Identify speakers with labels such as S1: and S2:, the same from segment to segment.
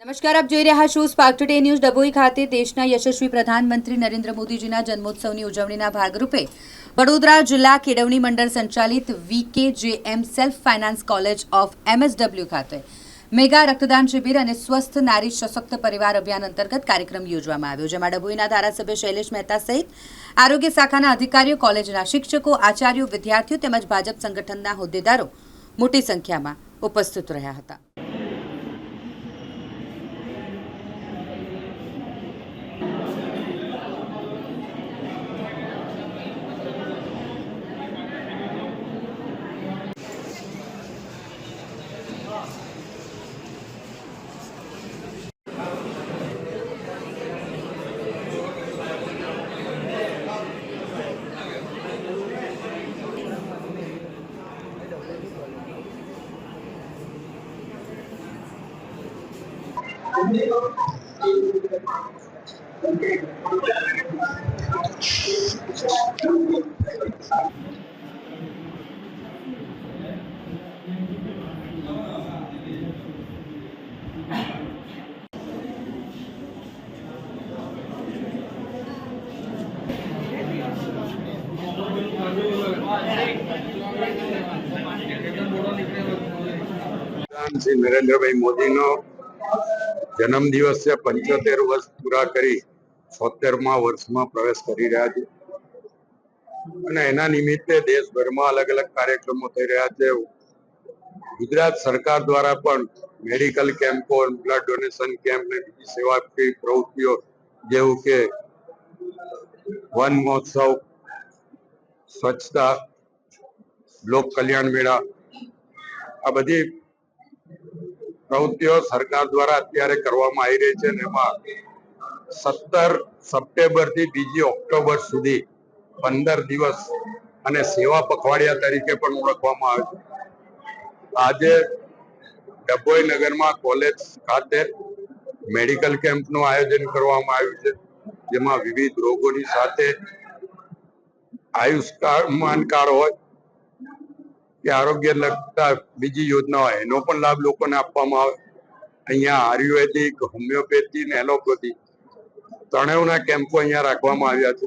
S1: નમસ્કાર, આપ જોઈ રહ્યા છો સ્પાર્ક ટુડે ન્યૂઝ ડભોઈ ખાતે દેશના યશસ્વી પ્રધાનમંત્રી નરેન્દ્ર મોદીજીના જન્મોત્સવની ઉજવણીના ભાગરૂપે વડોદરા જિલ્લા કેળવણી મંડળ સંચાલિત V K J M self finance college of MSW ખાતે મેગા રક્તદાન શિબિર અને સ્વસ્થ નારી સશક્ત પરિવાર અભિયાન અંતર્ગત કાર્યક્રમ યોજવામાં આવ્યો, જેમાં ડભોઈના ધારાસભ્ય શૈલેષ મહેતા સહિત આરોગ્ય શાખાના અધિકારીઓ, કોલેજના શિક્ષકો, આચાર્યો, વિદ્યાર્થીઓ તેમજ ભાજપ સંગઠનના હોદ્દેદારો મોટી સંખ્યામાં ઉપસ્થિત રહ્યા હતા.
S2: શ્રી નરેન્દ્રભાઈ મોદીનો જન્મદિવસ પંચોતેર વર્ષ પૂરા કરી છોતેરમા વર્ષમાં પ્રવેશ કરી રહ્યા છે. અને એના નિમિત્તે દેશભરમાં અલગ અલગ કાર્યક્રમો થઈ રહ્યા છે. ગુજરાત સરકાર દ્વારા પણ મેડિકલ કેમ્પો બ્લડ ડોનેશન કેમ્પ ને બીજી સેવાકીય પ્રવૃત્તિઓ જેવું કે વન મહોત્સવ, સ્વચ્છતા, લોક કલ્યાણ મેળા, આ બધી પ્રવૃત્તિઓ સરકાર દ્વારા અત્યારે કરવામાં આવી રહી છે અને એમાં સત્તર સપ્ટેમ્બરથી બીજી ઓક્ટોબર સુધી પંદર દિવસ અને સેવા પખવાડિયા તરીકે પણ ઓળખવામાં આવે છે. આજે ડભોઈ નગરમાં કોલેજ ખાતે મેડિકલ કેમ્પનું આયોજન કરવામાં આવ્યું છે, જેમાં વિવિધ રોગોની સાથે આયુષ્યમાન કાર્ડ હોય કે આરોગ્ય લગતા બીજી યોજનાઓ, એનો પણ લાભ લોકોને આપવામાં આવે. અહીંયા આયુર્વેદિક, હોમિયોપેથી ને એલોપેથી ત્રણેયના કેમ્પો અહીંયા રાખવામાં આવ્યા છે.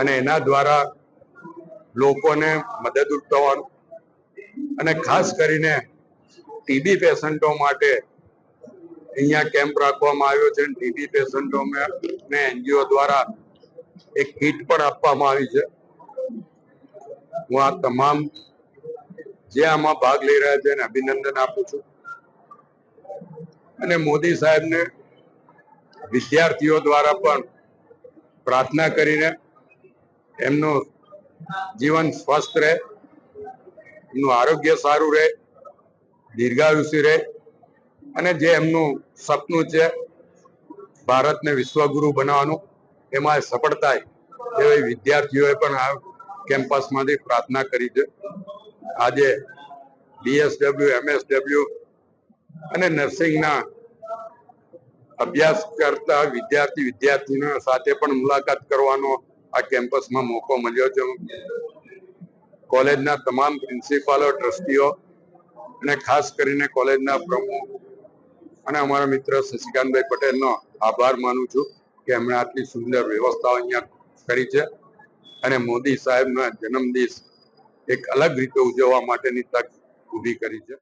S2: અને એના દ્વારા લોકોને મદદરૂપ થવાનું અને ખાસ કરીને ટીબી પેશન્ટો માટે અહીંયા કેમ્પ રાખવામાં આવ્યો છે. ટીબી પેશન્ટો ને એનજીઓ દ્વારા એક કીટ પણ આપવામાં આવી છે. હું આ તમામ જે આમાં ભાગ લઈ રહ્યા છે અભિનંદન આપું છું. અને મોદી સાહેબને વિદ્યાર્થીઓ દ્વારા પણ પ્રાર્થના કરીને એમનું જીવન સ્વસ્થ રહે, એમનું આરોગ્ય સારું રહે, દીર્ઘાયુષી રહે અને જે એમનું સપનું છે ભારતને વિશ્વગુરુ બનાવવાનું, એમાં સફળતા એવી વિદ્યાર્થીઓએ પણ આ કેમ્પસમાંથી પ્રાર્થના કરી છે. આજે બીએસડબલ્યુ એમએસડબલ્યુ અને નર્સિંગના અભ્યાસ કરતા વિદ્યાર્થી, વિદ્યાર્થીના સાથે પણ મુલાકાત કરવાનો આ કેમ્પસમાં મોકો મળ્યો છે. કોલેજના તમામ પ્રિન્સિપાલો, ટ્રસ્ટીઓ અને ખાસ કરીને કોલેજના પ્રમુખ અને અમારા મિત્ર શશિકાંતભાઈ પટેલનો આભાર માનું છું કે એમણે આટલી સુંદર વ્યવસ્થાઓ અહીંયા કરી છે. અને મોદી સાહેબના જન્મદિવસ એક અલગ રીતે ઉજવવા માટેની તક ઊભી કરી છે.